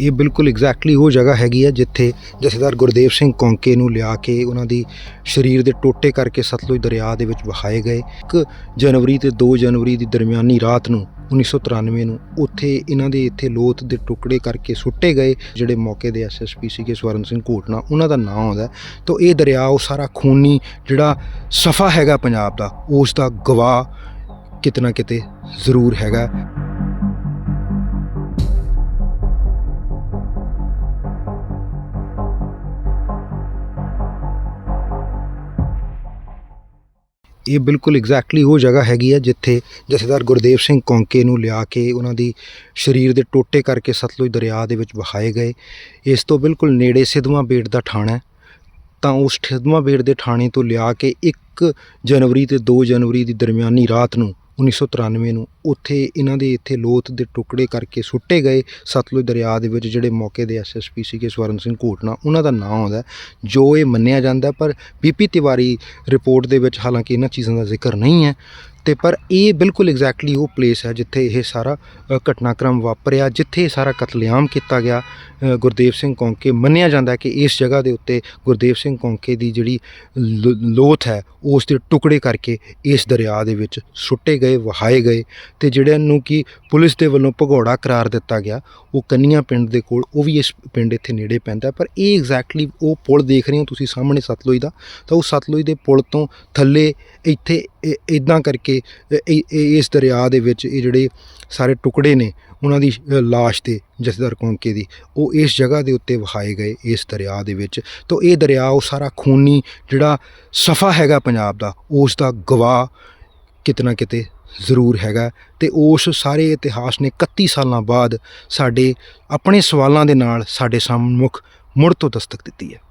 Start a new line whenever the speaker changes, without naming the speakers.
ਇਹ ਬਿਲਕੁਲ ਐਗਜ਼ੈਕਟਲੀ ਉਹ ਜਗ੍ਹਾ ਹੈਗੀ ਹੈ ਜਿੱਥੇ ਜਥੇਦਾਰ ਗੁਰਦੇਵ ਸਿੰਘ ਕੌਂਕੇ ਨੂੰ ਲਿਆ ਕੇ ਉਹਨਾਂ ਦੀ ਸਰੀਰ ਦੇ ਟੋਟੇ ਕਰਕੇ ਸਤਲੁਜ ਦਰਿਆ ਦੇ ਵਿੱਚ ਵਹਾਏ ਗਏ। 1 ਜਨਵਰੀ ਤੇ 2 ਜਨਵਰੀ ਦੀ ਦਰਮਿਆਨੀ ਰਾਤ ਨੂੰ 1993 ਨੂੰ ਉੱਥੇ ਇਹਨਾਂ ਦੇ ਇੱਥੇ ਲੋਥ ਦੇ ਟੁਕੜੇ ਕਰਕੇ ਸੁੱਟੇ ਗਏ, ਜਿਹੜੇ ਮੌਕੇ ਦੇ ਐਸਐਸਪੀ ਸੀਗੇ ਸਵਰਨ ਸਿੰਘ ਕੋਟਨਾ ਉਹਨਾਂ ਦਾ ਨਾਮ ਆਉਂਦਾ ਤਾਂ ਇਹ ਦਰਿਆ, ਉਹ ਸਾਰਾ ਖੂਨੀ ਜਿਹੜਾ ਸਫਾ ਹੈਗਾ ਪੰਜਾਬ ਦਾ, ਉਸ ਦਾ ਗਵਾਹ ਕਿਤਨਾ ਕਿਤੇ ਜ਼ਰੂਰ ਹੈਗਾ। ਇਹ ਬਿਲਕੁਲ ਐਗਜ਼ੈਕਟਲੀ ਉਹ ਜਗ੍ਹਾ ਹੈਗੀ ਹੈ ਜਿੱਥੇ ਜਥੇਦਾਰ ਗੁਰਦੇਵ ਸਿੰਘ ਕੌਂਕੇ ਨੂੰ ਲਿਆ ਕੇ ਉਹਨਾਂ ਦੀ ਸਰੀਰ ਦੇ ਟੋਟੇ ਕਰਕੇ ਸਤਲੁਜ ਦਰਿਆ ਦੇ ਵਿੱਚ ਵਹਾਏ ਗਏ। ਇਸ ਤੋਂ ਬਿਲਕੁਲ ਨੇੜੇ ਸਿਧਵਾਂ ਬੇਟ ਦਾ ਥਾਣਾ ਤਾਂ ਉਸ ਸਿਧਵਾਂ ਬੇਟ ਦੇ ਥਾਣੇ ਤੋਂ ਲਿਆ ਕੇ 1 ਜਨਵਰੀ ਤੇ 2 ਜਨਵਰੀ ਦੀ ਦਰਮਿਆਨੀ ਰਾਤ ਨੂੰ 1993 ਨੂੰ ਉੱਥੇ ਇਹਨਾਂ ਦੇ ਇੱਥੇ ਲੋਥ ਦੇ ਟੁਕੜੇ ਕਰਕੇ ਸੁੱਟੇ ਗਏ। ਸਤਲੁਜ ਦਰਿਆ ਦੇ ਵਿੱਚ ਜਿਹੜੇ ਮੌਕੇ ਦੇ ਐਸਐਸਪੀ ਸੀਗੇ ਸਵਰਨ ਸਿੰਘ ਘੋਟਨਾ ਉਹਨਾਂ ਦਾ ਨਾਮ ਆਉਂਦਾ ਜੋ ਇਹ ਮੰਨਿਆ ਜਾਂਦਾ ਪਰ ਬੀਪੀ ਤਿਵਾਰੀ ਰਿਪੋਰਟ ਦੇ ਵਿੱਚ ਹਾਲਾਂਕਿ ਇਹਨਾਂ ਚੀਜ਼ਾਂ ਦਾ ਜ਼ਿਕਰ ਨਹੀਂ ਹੈ। ਤੇ ਪਰ ਇਹ ਬਿਲਕੁਲ ਐਗਜ਼ੈਕਟਲੀ ਉਹ ਪਲੇਸ ਹੈ ਜਿੱਥੇ ਇਹ ਸਾਰਾ ਘਟਨਾਕ੍ਰਮ ਵਾਪਰਿਆ, ਜਿੱਥੇ ਇਹ ਸਾਰਾ ਕਤਲੇਆਮ ਕੀਤਾ ਗਿਆ ਗੁਰਦੇਵ ਸਿੰਘ ਕੌਂਕੇ। ਮੰਨਿਆ ਜਾਂਦਾ ਕਿ ਇਸ ਜਗ੍ਹਾ ਦੇ ਉੱਤੇ ਗੁਰਦੇਵ ਸਿੰਘ ਕੌਂਕੇ ਦੀ ਜਿਹੜੀ ਲ- ਲੋਥ ਹੈ, ਉਸ ਦੇ ਟੁਕੜੇ ਕਰਕੇ ਇਸ ਦਰਿਆ ਦੇ ਵਿੱਚ ਸੁੱਟੇ ਗਏ, ਵਹਾਏ ਗਏ ਤੇ ਜਿਹੜਿਆਂ ਨੂੰ ਕਿ ਪੁਲਿਸ ਦੇ ਵੱਲੋਂ ਭਗੌੜਾ ਕਰਾਰ ਦਿੱਤਾ ਗਿਆ, ਉਹ ਕੰਨੀਆਂ ਪਿੰਡ ਦੇ ਕੋਲ, ਉਹ ਵੀ ਇਸ ਪਿੰਡ ਇੱਥੇ ਨੇੜੇ ਪੈਂਦਾ ਪਰ ਇਹ ਐਗਜ਼ੈਕਟਲੀ ਉਹ ਪੁਲ ਦੇਖ ਰਹੇ ਹੋ ਤੁਸੀਂ ਸਾਹਮਣੇ ਸਤਲੁਜ ਦਾ, ਤਾਂ ਉਹ ਸਤਲੁਜ ਦੇ ਪੁਲ ਤੋਂ ਥੱਲੇ ਇੱਥੇ ਇਦਾਂ ਕਰਕੇ ਇਹ- ਇਸ ਦਰਿਆ ਦੇ ਵਿੱਚ ਇਹ ਜਿਹੜੇ ਸਾਰੇ ਟੁਕੜੇ ਨੇ ਉਹਨਾਂ ਦੀ ਅ, ਲਾਸ਼ ਤੇ ਜਥੇਦਾਰ ਕੌਂਕੇ ਦੀ ਉਹ ਇਸ ਜਗ੍ਹਾ ਦੇ ਉੱਤੇ ਵਹਾਏ ਗਏ ਇਸ ਦਰਿਆ ਦੇ ਵਿੱਚ। ਤਾਂ ਇਹ ਦਰਿਆ ਉਹ ਸਾਰਾ ਖੂਨੀ ਜਿਹੜਾ ਸਫਾ ਹੈਗਾ ਪੰਜਾਬ ਦਾ ਉਸ ਦਾ ਗਵਾਹ ਕਿਤਨਾ ਕਿਤੇ ਜ਼ਰੂਰ ਹੈਗਾ। ਤੇ ਉਸ ਸਾਰੇ ਇਤਿਹਾਸ ਨੇ 31 ਸਾਲਾਂ ਬਾਅਦ ਸਾਡੇ ਆਪਣੇ ਸਵਾਲਾਂ ਦੇ ਨਾਲ ਸਾਡੇ ਸਾਹਮਣੇ ਮੁੜ ਤੋਂ ਦਸਤਕ ਦਿੱਤੀ ਹੈ।